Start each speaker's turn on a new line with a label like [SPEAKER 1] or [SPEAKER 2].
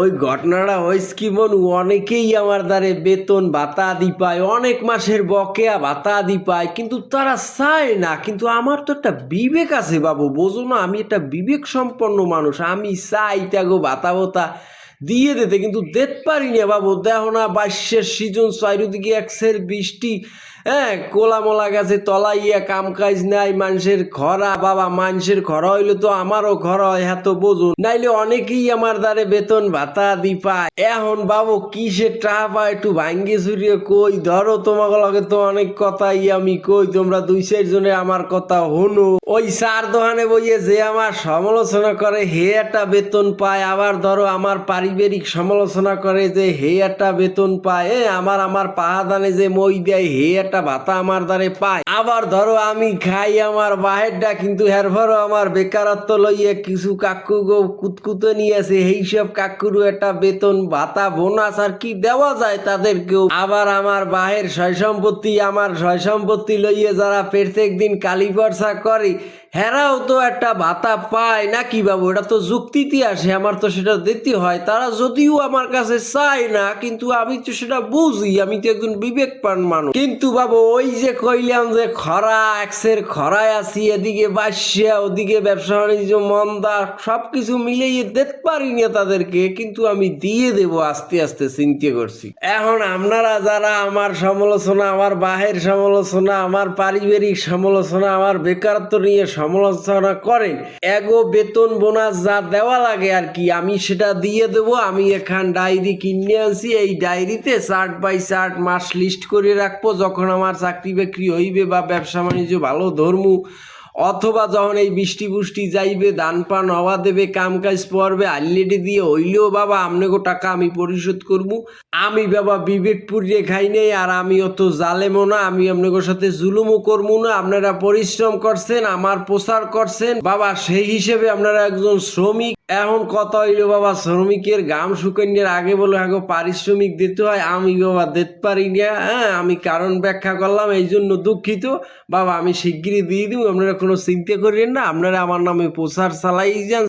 [SPEAKER 1] ওই ঘটনাটা হয়েছে কি মনু অনেকেই আমার দ্বারে বেতন ভাতা আদি পায়, অনেক মাসের বকেয়া ভাতা আদি পায়, কিন্তু তারা চায় না। কিন্তু আমার তো একটা বিবেক আছে বাবু, বোঝো না, আমি একটা বিবেক সম্পন্ন মানুষ, আমি চাই তাগো ভাতা ভাতা দিয়ে দিতে, কিন্তু দেত পারি না বাবু। দেখো না, বাইশের সিজন চারিদিকে একশের বৃষ্টি হ্যাঁ কোলামলা গাছে তলাইয়া কাম কাজ নাই, মানুষের খরা, বাবা, মানুষের খরা হইলে তো আমারও খরা হয়, এত বোঝুন। নাইলে অনেকেই আমার দ্বারে বেতন ভাতা দি পায়। এখন বাবু, কিসের টাকা পায় একটু ভাঙ্গে চুরিয়ে কই? ধরো তোমাকে লগে তো অনেক কথাই আমি কই, তোমরা দুই চার জনে আমার কথা হনো ওই চার দোকানে বইয়ে যে আমার সমালোচনা করে, হে একটা বেতন পায়। আবার ধরো আমার পারিবারিক সমালোচনা করে যে, হে একটা বেতন পায়। আমার আমার পাহাদানে যে মই দেয়, হে একটা ভাতা আমার দ্বারে পায়। আবার ধরো আমি খাই আমার বাহেরটা, কিন্তু হেরফরও আমার বেকারত্ব লইয়ে কিছু কাকু গো কুতকুতে নিয়েছে এই সব কাকুরও একটা বেতন, ভাতা, বোনাস আর কি দেওয়া যায় তাদেরকেও। আবার আমার বাহের সয় সম্পত্তি আমার সয় সম্পত্তি লইয়ে যারা প্রত্যেক দিন কালী বর্ষা করে, হেরাও তো একটা ভাতা পায়। নাকি বাবু, এটা তো যুক্তিতে আসে আমার তো সেটা দিতে হয়। তারা যদিও আমার কাছে চায় না, কিন্তু আমি তো সেটা বুঝি, আমি তো একজন বিবেকবান মানুষ। কিন্তু বাবু ওই যে কইলাম যে খরা, এক্সের খরায় আছি, এদিকে বাসিয়া, ওদিকে ব্যবসা বাণিজ্য, মন্দা সব কিছু মিলিয়ে দিতে পারি না তাদেরকে, কিন্তু আমি দিয়ে দেব আস্তে আস্তে চিন্তা করছি। এখন আপনারা যারা আমার সমালোচনা, আমার বাহের সমালোচনা, আমার পারিবারিক সমালোচনা, আমার বেকারত্ব নিয়ে সমালোচনা করেন, এগো বেতন বোনাস যা দেওয়া লাগে আর কি, আমি সেটা দিয়ে দেব, আমি এখান ডায়েরি কিনে আনছি, এই ডায়েরিতে চার্ট বাই চার্ট মাস লিস্ট করে রাখব, যখন আমার চাকরি বাকরি হইবে বা ব্যবসা বাণিজ্য ভালো ধর্ম, অথবা যখন এই বৃষ্টি পুষ্টি যাইবে দান পান হওয়া দেবে কাম কাজ পড়বে আল্লেটি দিয়ে হইলেও বাবা আপনাকে টাকা আমি পরিশোধ করব। আমি বাবা বিবেকপুরিয়ে খাই নেই, আর আমি অত জালেমও না, আমি আপনাদের সাথে জুলুমও করব না, আপনারা পরিশ্রম করছেন, আমার প্রচার করছেন, বাবা সেই হিসেবে আপনারা একজন শ্রমিক। এখন কত হইল, বাবা, শ্রমিকের গাম শুকাইনের আগে বলে আগে পারিশ্রমিক দিতে হয়, আমি বাবা দিতে পারি না হ্যাঁ আমি কারণ ব্যাখ্যা করলাম এই জন্য দুঃখিত। বাবা, আমি শিগগিরই দিয়ে দিব, আপনারা কোনো চিন্তা করেন না, আপনারা আমার নামে প্রচার চালাই যান